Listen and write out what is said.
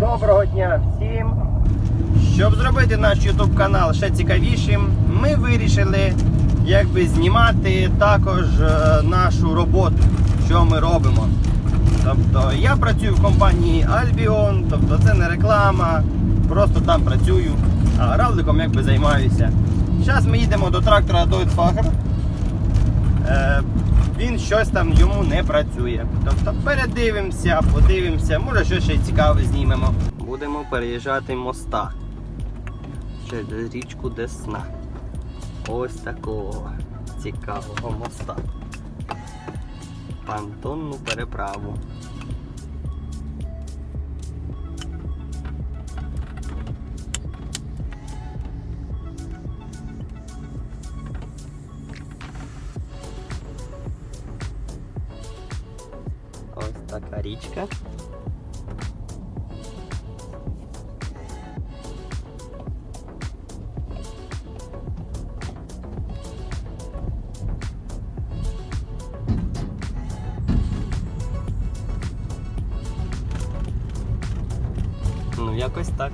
Доброго дня всім! Щоб зробити наш YouTube канал ще цікавішим, ми вирішили якби знімати також е, нашу роботу, що ми робимо. Тобто я працюю в компанії Albion, тобто це не реклама, просто там працюю, а равликом якби займаюся. Зараз ми їдемо до трактора Deutsfacher. Він щось там йому не працює. Тобто передивимося, подивимося, може щось ще цікаве знімемо. Будемо переїжджати моста через річку Десна. Ось такого цікавого моста. Пантонну переправу. Така річка. Ну, якось так.